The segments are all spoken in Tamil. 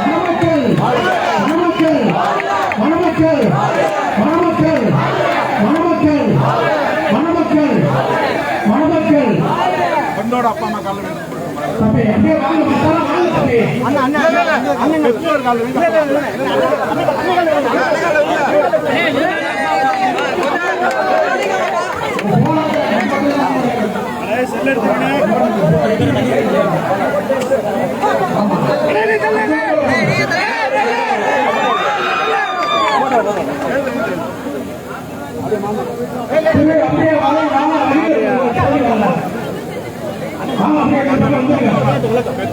மணமக்கள் மணமக்கள் மணமக்கள் மணமக்கள் மணமக்கள் மணமக்கள் மணமக்கள் பொண்ணோட அப்பா அம்மா கால தம்பி அப்படியே வாங்க மத்தாலாம்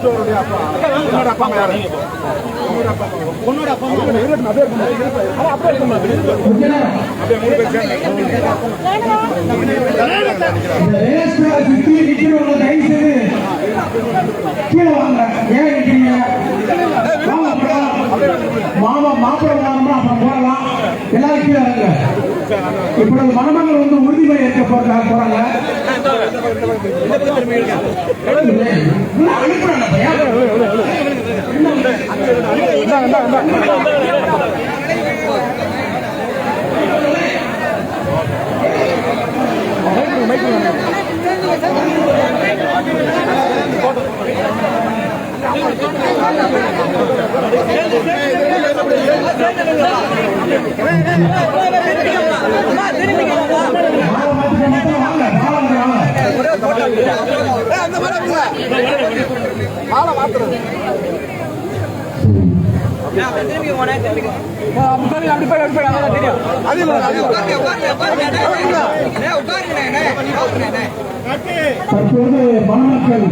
வந்துருங்க அப்பா பொண்ணோட அப்பா அம்மா யாரு அப்பா அம்மா அப்பா அம்மா அப்படியே அப்படியே மூணு பேர் சேர்ந்து மாமா மாப்பிள்ளை அப்புறம் போடலாம் எல்லாரும் கீழே இப்பொழுது மணமகள் வந்து உறுதிமொழி ஏற்க போறாங்க போறாங்க you. மாலை மாத்துறது அது இல்ல அது தற்போது மணமக்கள்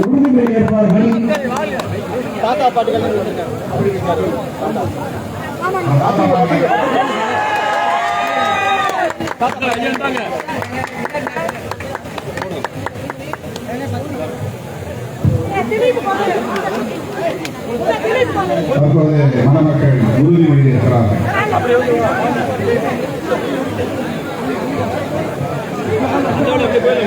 உறுதிமொழி ஏற்பார்கள் தாத்தா பாட்டுகள் தற்போது மணமக்கள் உறுதிமொழி இருக்கிறார்கள் பேரு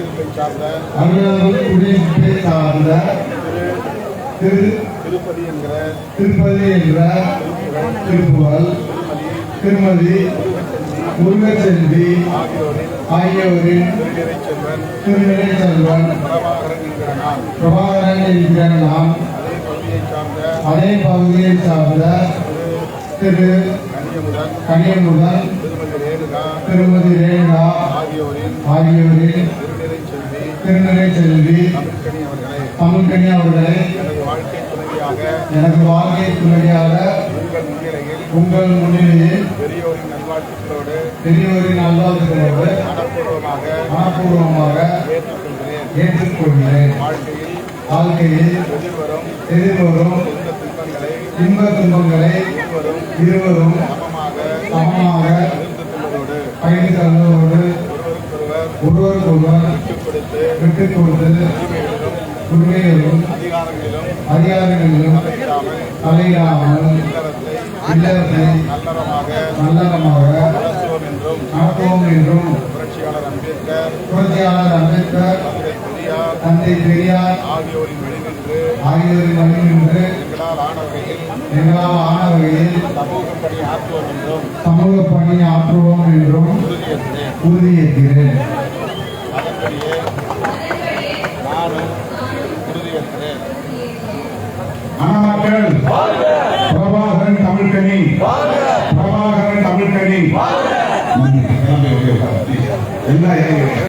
குடியிருப்பை சார்ந்த அலுவலக குடியிருப்பை சார்ந்த திரு திருப்பதி என்கிற திருப்பதி என்ற திருப்புகழ் திருமதி முருகச்செல்வி ஆகியோரின் திருநிலை செல்வன் பிரபாகரன் என்கிற நாம் அதே பகுதியை சார்ந்த திரு கனியமுடன் திருமதி ரேணுகா ஆகியோரின் ஆகியோரின் திருநகை செல்வி தமிழ்கனி அவர்களை அவர்களை எனது வாழ்க்கை எனக்கு வாழ்க்கை துணையாக உங்கள் முன்னிலையில் உங்கள் பெரியோரின் நல்வாழ்த்துக்களோடு பெரியோரின் நல்வாழ்த்துக்களோடு மனப்பூர்வமாக ஏற்றுக்கொள்கிறேன். வாழ்க்கையில் வாழ்க்கையில் எதிர்வரும் துன்பங்களை இன்ப துன்பங்களை இருவரும் இருவரும் சமமாக சமமாக இருந்து பகிர்ந்து தந்ததோடு ஒருவருக்கு ஒருவர் விட்டுக் கொடுத்து விட்டுக் அதிகாரங்களிலும் தலையிடாமல் இல்லறத்தை இல்லத்தை நல்லறமாக நடத்துவோம் என்றும் என்றும் புரட்சியாளர் அம்பேத்கர் புரட்சியாளர் தந்தை பெரியார் தந்தை பெரியார் ஆகியோரின் வழிநின்று ஆகியோரின் வழிநின்று எங்களால் ஆன வகையில் எங்களால் ஆன வகையில் சமூக பணி ஆற்றுவோம் என்றும் சமூக பணி ஆற்றுவோம் என்றும் உறுதியேற்கிறேன். அதன்படியே நானும் உறுதியேற்றேன் மணமக்கள் பிரபாகரன் தமிழ்கனி பிரபாகரன் தமிழ்கனி. எல்லாம்